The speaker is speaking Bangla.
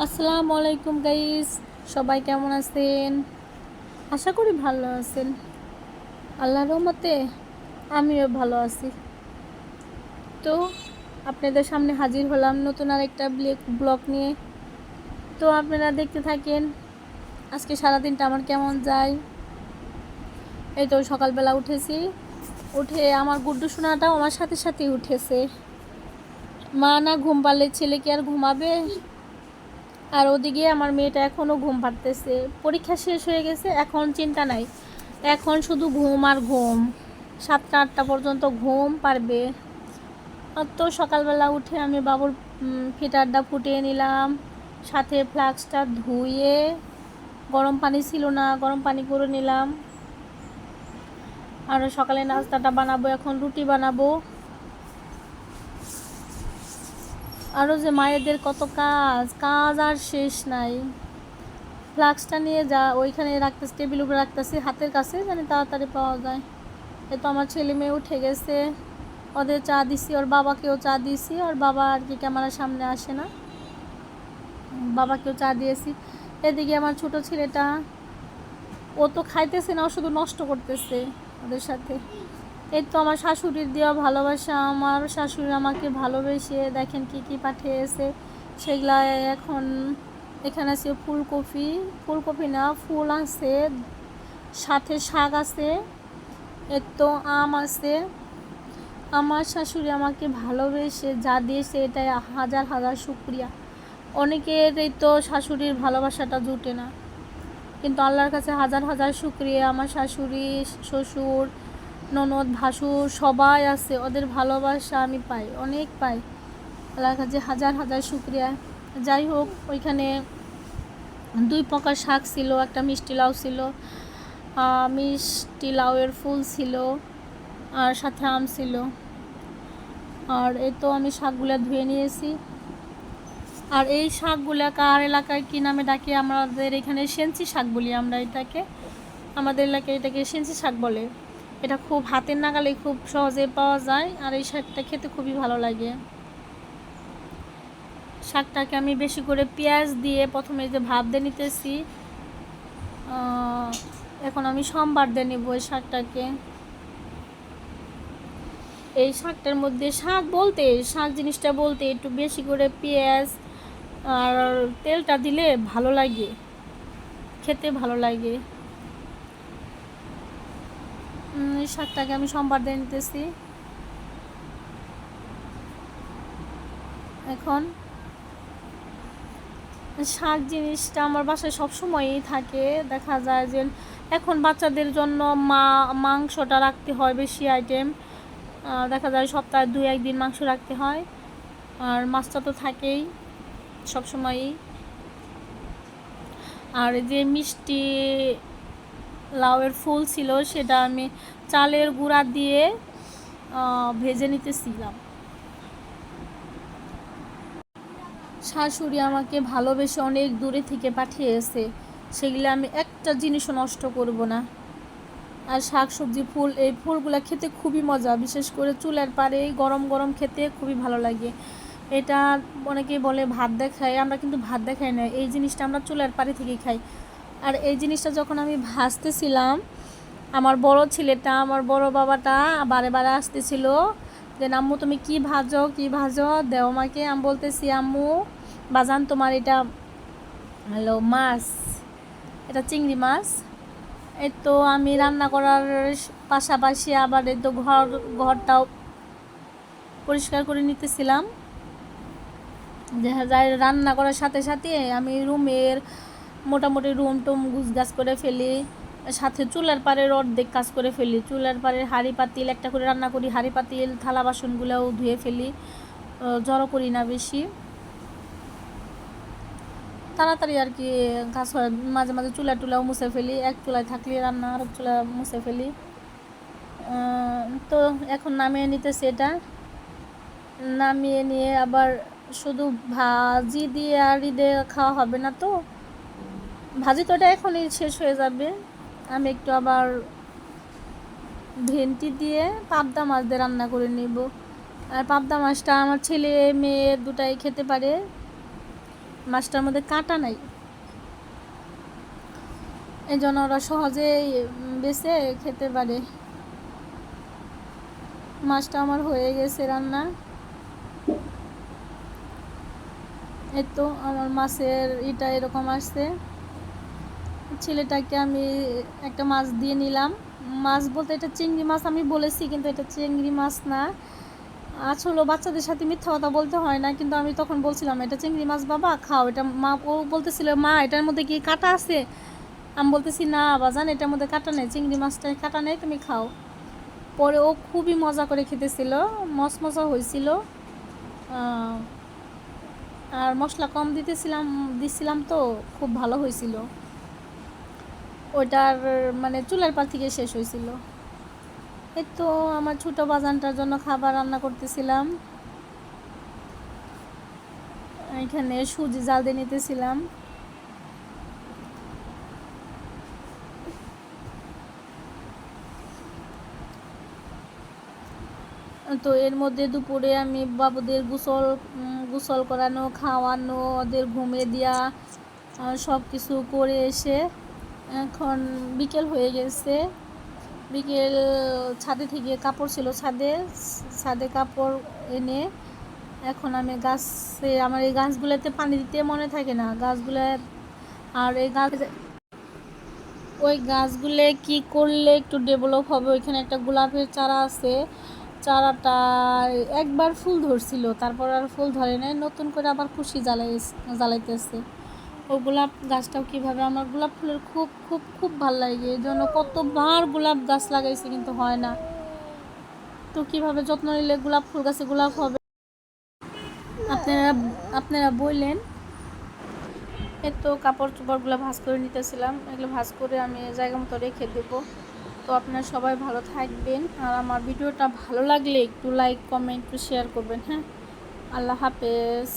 আসসালামু আলাইকুম গাইস, সবাই কেমন আছেন? আশা করি ভালো আছেন। আল্লাহর রহমতে আমিও ভালো আছি। তো আপনাদের সামনে হাজির হলাম নতুন আর আরেকটা ব্লগ নিয়ে। তো আপনারা দেখতে থাকেন, আজকে সারাদিনটা আমার কেমন যায়? এই তো সকালবেলা উঠেছি। উঠে আমার গুড্ডু সোনাটাও আমার সাথে সাথে উঠেছে। মা না ঘুম পারলে ছেলে কি আর ঘুমাবে? আর ওদিকে আমার মেয়েটা এখনও ঘুম পাড়তেছে পরীক্ষা শেষ হয়ে গেছে, এখন চিন্তা নাই। এখন শুধু ঘুম আর ঘুম। সাতটা, আটটা পর্যন্ত ঘুম পারবে। আর তো সকালবেলা উঠে আমি বাবুর ফিটারটা ফুটিয়ে নিলাম। সাথে ফ্লাক্সটা ধুয়ে গরম পানি ছিল না, গরম পানি করে নিলাম। আর সকালে নাস্তাটা বানাবো, এখন রুটি বানাবো। আরও যে মায়েদের কত কাজ কাজ আর শেষ নাই। ফ্লাক্সটা নিয়ে যা, ওইখানে রাখতেছি, টেবিল উপরে রাখতেছি, হাতের কাছে জানি তাড়াতাড়ি পাওয়া যায়। এ তো আমার ছেলে মেয়ে উঠে গেছে। ওদের চা দিছি, ওর বাবাকেও চা দিয়েছি, ওর বাবা আর কি ক্যামেরার সামনে আসে না। বাবাকেও চা দিয়েছি। এদিকে আমার ছোট ছেলেটা, ও তো খাইতেছে না, ও শুধু নষ্ট করতেছে ওদের সাথে। এই তো আমার শাশুড়ির দেওয়া ভালোবাসা। আমার শাশুড়ি আমাকে ভালোবেসে দেখেন কি কি পাঠিয়েছে। সেগুলা এখন এখানে আছে ফুলকপি। ফুলকপি না, ফুল আছে, সাথে শাক আছে এর তো আম আছে। আমার শাশুড়ি আমাকে ভালোবেসে যা দিয়েছে এটাই হাজার হাজার শুক্রিয়া। অনেকের এই তো শাশুড়ির ভালোবাসাটা জুটে না। কিন্তু আল্লাহর কাছে হাজার হাজার শুক্রিয়া। আমার শাশুড়ি, শ্বশুর ননদ ভাসুর সবাই আছে, ওদের ভালোবাসা আমি পাই, অনেক পাই। আল্লাহর কাছে হাজার হাজার শুক্রিয়া। যাই হোক, ওইখানে দুই প্রকার শাক ছিল, একটা মিষ্টি লাউ ছিল মিষ্টি লাউয়ের ফুল ছিল, আর সাথে আম ছিল। আর এই তো আমি শাকগুলো ধুয়ে নিয়েছি। আর এই শাকগুলো কার এলাকায়, কী নামে ডাকি, আমাদের এখানে সেঞ্চি শাক বলি আমরা এটাকে। আমাদের এলাকায় এটাকে সেঞ্চি শাক বলে। এটা খুব হাতের নাগালে খুব সহজে পাওয়া যায়, আর এই শাকটা খেতে খুবই ভালো লাগে। শাকটাকে আমি বেশি করে পেঁয়াজ দিয়ে প্রথমে যে ভাব দিয়ে নিতেছি এখন আমি সোমবার দিয়ে নেব এই শাকটাকে। এই শাকটার মধ্যে শাক বলতে, শাক জিনিসটা বলতে একটু বেশি করে পেঁয়াজ আর তেলটা দিলে ভালো লাগে, খেতে ভালো লাগে। শাকটাকে আমি সোমবার দিয়ে নিতেছি। এখন শাক জিনিসটা আমার বাসায় সবসময়ই থাকে। দেখা যায় যে এখন বাচ্চাদের জন্য মা, মাংসটা রাখতে হয় বেশি আইটেম দেখা যায় সপ্তাহে দু একদিন মাংস রাখতে হয়। আর মাছটা তো থাকেই সবসময়ই আর যে মিষ্টি লাউয়ের ফুল ছিল, সেটা আমি চালের গুঁড়া দিয়ে ভেজে নিতেছিলাম। শাশুড়ি আমাকে ভালোবেসে অনেক দূরে থেকে পাঠিয়েছে, সেগুলো আমি একটা জিনিসও নষ্ট করব না। আর শাক সবজি ফুল, এই ফুলগুলো খেতে খুবই মজা, বিশেষ করে চুলের পাড়ে গরম গরম খেতে খুবই ভালো লাগে। এটা অনেকেই বলে ভাত দেখায়, আমরা কিন্তু ভাত দেখাই না, এই জিনিসটা আমরা চুলের পাড়ে থেকেই খাই। আর এই জিনিসটা যখন আমি ভাজতেছিলাম আমার বড় ছেলেটা, আমার বড় বাবাটা বারে বারে আসতেছিল যে আম্মু তুমি কি ভাজো কি ভাজো? দেও আমাকে আমি বলতেছি, আম্মু, বাজান, তোমার এটা, হ্যালো, মাছ, এটা চিংড়ি মাছ। এই তো আমি রান্না করার পাশাপাশি আবার এই তো ঘর, ঘরটাও পরিষ্কার করে নিতেছিলাম। দেখা যায় রান্না করার সাথে সাথে আমি রুমের মোটামুটি রুম টুম গাছ করে ফেলি, সাথে চুলার পাড়ের অর্ধেক কাজ করে ফেলি। চুলার পাড়ের হাঁড়ি পাতিল, একটা করে রান্না করি, হাঁড়ি পাতিল, থালা বাসনগুলোও ধুয়ে ফেলি জড়ো করি না বেশি। তাড়াতাড়ি আর কি কাজ হয়, মাঝে মাঝে চুলা টুলাও মুছে ফেলি, এক চুলায় থাকলে রান্না আর চুলা মুছে ফেলি। তো এখন নামিয়ে নিতেছি এটা। নামিয়ে নিয়ে আবার শুধু ভাজি দিয়ে আর ঈদে খাওয়া হবে না তো? ভাজি তো এটা এখনই শেষ হয়ে যাবে। আমি একটু আবার ভেন্টি দিয়ে পাবদা মাছ দিয়ে রান্না করে নিব। আর পাবদা মাছটা আমার ছেলে, মেয়ে দুটাই খেতে পারে। মাছটার মধ্যে কাঁটা নাই। এই জন্য ওরা সহজেই বেছে খেতে পারে। মাছটা আমার হয়ে গেছে রান্না। এই তো আমার মাছের এটা এরকম আসছে। ছেলেটাকে আমি একটা মাছ দিয়ে নিলাম। মাছ বলতে এটা চিংড়ি মাছ আমি বলেছি, কিন্তু এটা চিংড়ি মাছ না। আসলে বাচ্চাদের সাথে মিথ্যা কথা বলতে হয় না, কিন্তু আমি তখন বলছিলাম, এটা চিংড়ি মাছ বাবা, খাও। এটা মা, ও বলতেছিল, মা, এটার মধ্যে কি কাটা আছে? আমি বলতেছি, না বাজান, এটার মধ্যে কাটা নেই, চিংড়ি মাছটায় কাটা নেই, তুমি খাও। পরে ও খুবই মজা করে খেতেছিল মস মজা হয়েছিল আর মশলা কম দিতেছিলাম, দিছিলাম তো, খুব ভালো হয়েছিল। ওইটার মানে চুলার পাল থেকে শেষ হয়েছিল। এই তো আমার ছোট বাজানটার জন্য খাবার রান্না করতেছিলাম। এখানে সুজি জাল দিয়ে নিতেছিলাম। তো এর মধ্যে দুপুরে আমি বাবুদের গোসল গোসল করানো, খাওয়ানো, ওদের ঘুমিয়ে দেওয়া সব কিছু করে এসে এখন বিকেল হয়ে গেছে। বিকেল ছাদে থেকে কাপড় ছিল ছাদে ছাদে কাপড় এনে এখন আমি গাছে, আমার এই গাছগুলোতে পানি দিতে মনে থাকে না। গাছগুলো আর এই গাছ, ওই গাছগুলো কি করলে একটু ডেভেলপ হবে? ওইখানে একটা গোলাপের চারা আছে। চারাটা একবার ফুল ধরছিল, তারপর আর ফুল ধরে নাই, নতুন করে আবার খুশি জ্বালাই জ্বালাইতেছে। ও গোলাপ গাছটাও কীভাবে? আমার গোলাপ ফুলের খুব খুব খুব ভালো লাগে। এই জন্য কতবার গোলাপ গাছ লাগাইছি কিন্তু হয় না। তো কীভাবে যত্ন নিলে গোলাপ ফুল গাছে গোলাপ হবে? আপনারা আপনারা বললেন এই তো কাপড় চোপড়গুলো ভাঁজ করে নিতেছিলাম। এগুলো ভাঁজ করে আমি জায়গা মতো রেখে দেবো। তো আপনারা সবাই ভালো থাকবেন। আর আমার ভিডিওটা ভালো লাগলে একটু লাইক কমেন্ট একটু শেয়ার করবেন হ্যাঁ? আল্লাহ হাফেজ।